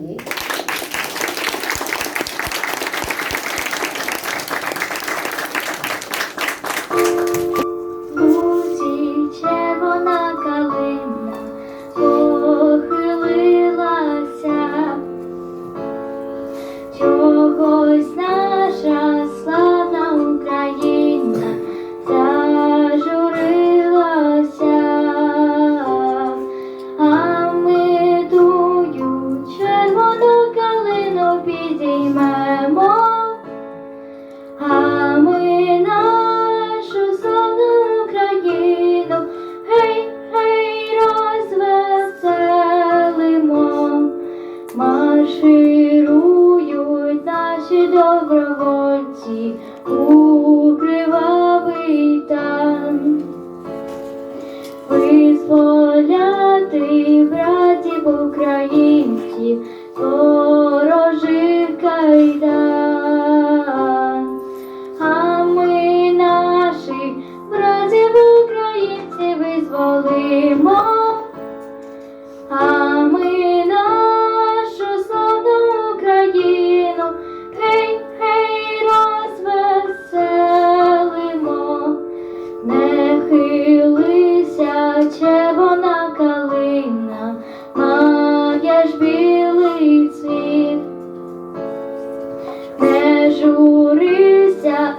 五。Визволяти братів українців, ворожих кайдан, а ми наших братів українців визволимо. червона калина, має ж білий цвіт, не журися.